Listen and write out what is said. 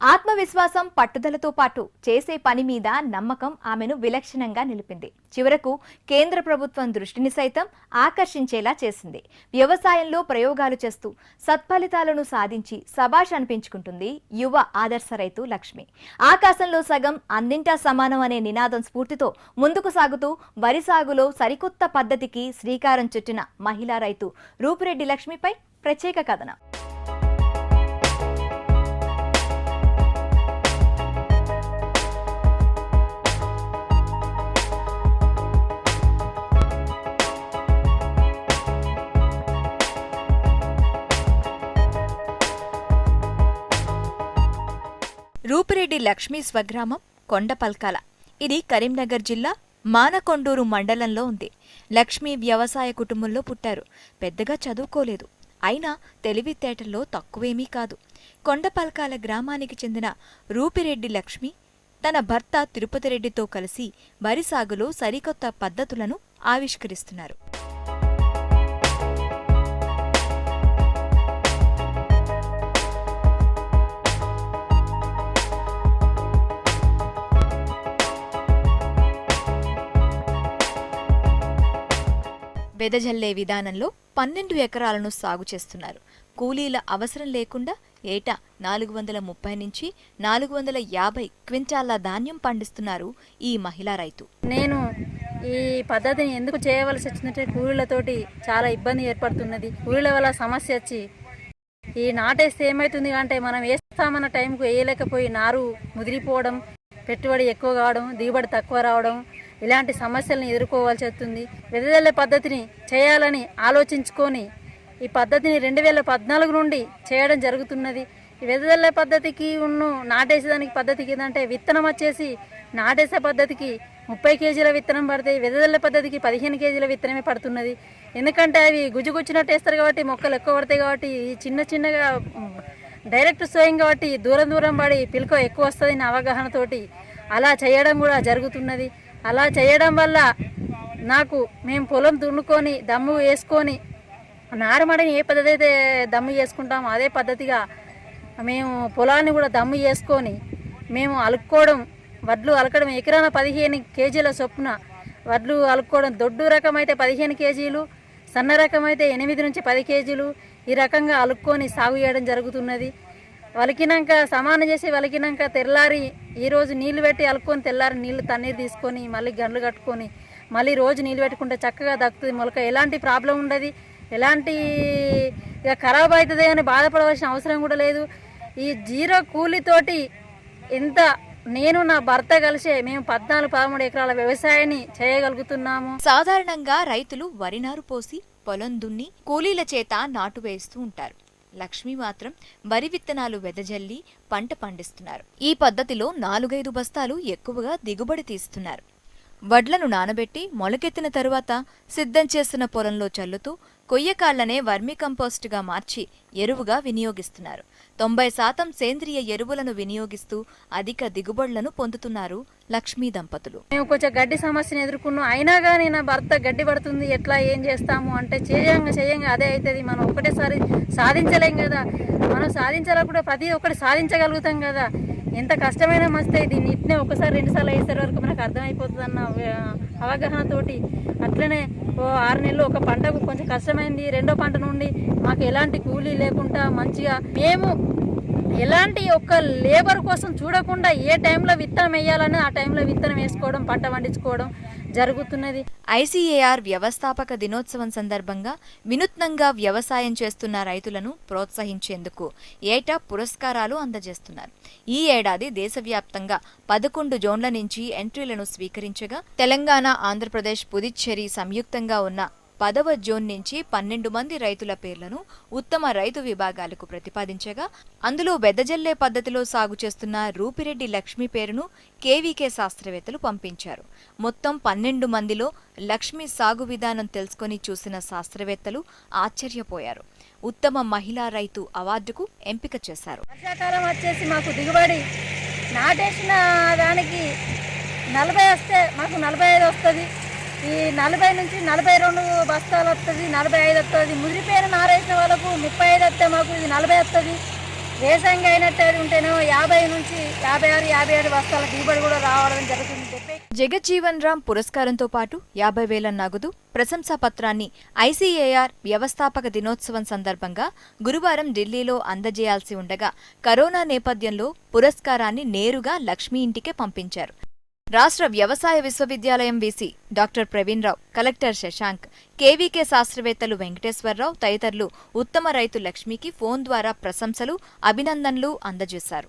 ఆత్మవిశ్వాసం పట్టుదలతో పాటు చేసే పని మీద నమ్మకం ఆమెను విలక్షణంగా నిలిపింది. చివరకు కేంద్ర ప్రభుత్వం దృష్టిని సైతం ఆకర్షించేలా చేసింది. వ్యవసాయంలో ప్రయోగాలు చేస్తూ సత్ఫలితాలను సాధించి సభాష్ అనిపించుకుంటుంది యువ ఆదర్శ రైతు లక్ష్మి. ఆకాశంలో సగం అన్నింటా సమానం అనే నినాదం స్ఫూర్తితో ముందుకు సాగుతూ వరి సాగులో సరికొత్త పద్ధతికి శ్రీకారం చుట్టిన మహిళా రైతు రూపిరెడ్డి లక్ష్మిపై ప్రత్యేక కథనం. రూపిరెడ్డి లక్ష్మీ స్వగ్రామం కొండపల్కాల ఇది కరీంనగర్ జిల్లా మానకొండూరు మండలంలో ఉంది. లక్ష్మి వ్యవసాయ కుటుంబంలో పుట్టారు. పెద్దగా చదువుకోలేదు. అయినా తెలివితేటల్లో తక్కువేమీ కాదు. కొండపల్కాల గ్రామానికి చెందిన రూపిరెడ్డి లక్ష్మి తన భర్త తిరుపతిరెడ్డితో కలిసి వరి సాగులో సరికొత్త పద్ధతులను ఆవిష్కరిస్తున్నారు. వెదజల్లే విధానంలో పన్నెండు ఎకరాలను సాగు చేస్తున్నారు. కూలీల అవసరం లేకుండా ఏటా నాలుగు వందల ముప్పై నుంచి నాలుగు వందల యాభై క్వింటాల ధాన్యం పండిస్తున్నారు ఈ మహిళా రైతు. నేను ఈ పద్ధతిని ఎందుకు చేయవలసి వచ్చిందంటే కూలీలతోటి చాలా ఇబ్బంది ఏర్పడుతున్నది. కూలీల వల్ల సమస్య వచ్చి ఈ నాటేస్తే ఏమవుతుంది అంటే మనం వేస్తామన్న టైంకు వేయలేకపోయి నారు ముదిరిపోవడం పెట్టుబడి ఎక్కువ కావడం దిగుబడి తక్కువ రావడం ఇలాంటి సమస్యలను ఎదుర్కోవాల్సి వస్తుంది. వెదజల్లే పద్ధతిని చేయాలని ఆలోచించుకొని ఈ పద్ధతిని రెండు వేల పద్నాలుగు నుండి చేయడం జరుగుతున్నది. ఈ వెదజల్లే పద్ధతికి ఉన్న నాటేసేదానికి పద్ధతికి ఏంటంటే విత్తనం వచ్చేసి నాటేసే పద్ధతికి ముప్పై కేజీల విత్తనం పడతాయి వెదజల్లే పద్ధతికి పదిహేను కేజీల విత్తనమే పడుతున్నది. ఎందుకంటే అవి గుజుగుచ్చినట్టు వేస్తారు కాబట్టి మొక్కలు ఎక్కువ పడతాయి కాబట్టి ఈ చిన్న చిన్నగా డైరెక్ట్ సోయింగ్ కాబట్టి దూరం దూరం పడి పిలుక ఎక్కువ వస్తుంది అవగాహనతోటి అలా చేయడం కూడా జరుగుతున్నది. అలా చేయడం వల్ల నాకు మేము పొలం దున్నుకొని దమ్ము వేసుకొని నారుమడిని ఏ పద్ధతి అయితే దమ్ము చేసుకుంటామో అదే పద్ధతిగా మేము పొలాన్ని కూడా దమ్ము చేసుకొని మేము అలుక్కోవడం వడ్లు అలకడం ఎకరాన పదిహేను కేజీల చొప్పున వడ్లు అలుక్కోవడం దొడ్డు రకం అయితే పదిహేను కేజీలు సన్న రకం అయితే ఎనిమిది నుంచి పది కేజీలు ఈ రకంగా అలుక్కొని సాగు చేయడం జరుగుతున్నది. వలికినాక సమానం చేసి వలికినాక తెల్లారి ఈరోజు నీళ్ళు పెట్టి అలుకొని తెల్లారి నీళ్ళు తన్నీరు తీసుకొని మళ్ళీ గండ్లు కట్టుకొని మళ్ళీ రోజు నీళ్ళు పెట్టుకుంటే చక్కగా దక్కుతుంది. మొలక ఎలాంటి ప్రాబ్లం ఉండదు. ఎలాంటి ఇక ఖరాబ్ అవుతుంది అని బాధపడవలసిన అవసరం కూడా లేదు. ఈ జీరో కూలితోటి ఎంత నేను నా భర్త కలిసే మేము పద్నాలుగు పదమూడు ఎకరాల వ్యవసాయాన్ని చేయగలుగుతున్నాము. సాధారణంగా రైతులు వరి నారు పోసి పొలం దున్ని కూలీల చేత నాటు వేస్తూ ఉంటారు. లక్ష్మి మాత్రం వరి విత్తనాలు వెదజల్లి పంట పండిస్తున్నారు. ఈ పద్ధతిలో నాలుగైదు బస్తాలు ఎక్కువగా దిగుబడి తీస్తున్నారు. వడ్లను నానబెట్టి మొలకెత్తిన తరువాత సిద్ధం చేస్తున్న పొలంలో చల్లుతూ కొయ్యకాళ్ళనే వర్మి కంపోస్టుగా మార్చి ఎరువుగా వినియోగిస్తున్నారు. తొంభై శాతం సేంద్రియ ఎరువులను వినియోగిస్తూ అధిక దిగుబడులను పొందుతున్నారు లక్ష్మీ దంపతులు. మేము కొంచెం గడ్డి సమస్యను ఎదుర్కొన్నాం. అయినా కానీ నా భర్త గడ్డి పడుతుంది ఎట్లా ఏం చేస్తాము అంటే చేయంగా చేయంగా అదే అవుతుంది మనం ఒకటేసారి సాధించలేం కదా. మనం సాధించాలనుకుంటే ప్రతి ఒక్కటి సాధించగలుగుతాం కదా. ఎంత కష్టమైనా మస్తే దీన్ని ఇట్నే ఒకసారి రెండుసార్లు వేసే వరకు మనకు అర్థమైపోతుంది అన్న అవగాహనతోటి. అట్లనే ఓ ఆరు నెలలు ఒక పంటకు కొంచెం కష్టమైంది రెండో పంట నుండి మాకు ఎలాంటి కూలీ లేకుండా మంచిగా మేము ఎలాంటి ఒక్క లేబర్ కోసం చూడకుండా ఏ టైంలో విత్తనం వేయాలని ఆ టైంలో విత్తనం వేసుకోవడం పంట పండించుకోవడం జరుగుతున్నది. ఐసీఏఆర్ వ్యవస్థాపక దినోత్సవం సందర్భంగా వినూత్నంగా వ్యవసాయం చేస్తున్న రైతులను ప్రోత్సహించేందుకు ఏటా పురస్కారాలు అందజేస్తున్నారు. ఈ ఏడాది దేశవ్యాప్తంగా పదకొండు జోన్ల నుంచి ఎంట్రీలను స్వీకరించగా తెలంగాణ ఆంధ్రప్రదేశ్ పుదుచ్చేరి సంయుక్తంగా ఉన్న పదవ జోన్ నుంచి పన్నెండు మంది రైతుల పేర్లను ఉత్తమ రైతు విభాగాలకు ప్రతిపాదించగా అందులో వెదజల్లే పద్ధతిలో సాగు చేస్తున్న రూపిరెడ్డి లక్ష్మి పేరును కేవీకే శాస్త్రవేత్తలు పంపించారు. మొత్తం పన్నెండు మందిలో లక్ష్మి సాగు విధానం తెలుసుకొని చూసిన శాస్త్రవేత్తలు ఆశ్చర్యపోయారు. ఉత్తమ మహిళా రైతు అవార్డుకు ఎంపిక చేశారు. వర్షాకాలం వచ్చేసి మాకు దిగుబడి నాటేసిన దానికి నలభై వస్తే మాకు నలభై ఐదు వస్తుంది. ఈ నలభై నుంచి నలభై రెండు బస్తాలు వస్తుంది నలభై ఐదు వస్తుంది ముదిరిపోయిన నారేసిన వాళ్ళకు ముప్పై ఐదు వస్తే మాకు ఇది నలభై వస్తుంది వేసంగి అయినట్టు ఉంటేనో యాభై నుంచి యాభై ఆరు యాభై ఏడు బస్తాల దిగుబడి కూడా రావడం జరుగుతుంది. డెబ్బై జగజ్జీవన్ రామ్ పురస్కారంతో పాటు యాభై వేల నగదు ప్రశంసా పత్రాన్ని ఐసీఏఆర్ వ్యవస్థాపక దినోత్సవం సందర్భంగా గురువారం ఢిల్లీలో అందజేయాల్సి ఉండగా కరోనా నేపథ్యంలో పురస్కారాన్ని నేరుగా లక్ష్మి ఇంటికే పంపించారు. రాష్ట్ర వ్యవసాయ విశ్వవిద్యాలయం VC doctor Praveen Rao collector Shashank KVK శాస్త్రవేత్తలు వెంకటేశ్వరరావు తదితరులు ఉత్తమ రైతు లక్ష్మికి ఫోన్ ద్వారా ప్రశంసలు అభినందనలు అందజేశారు.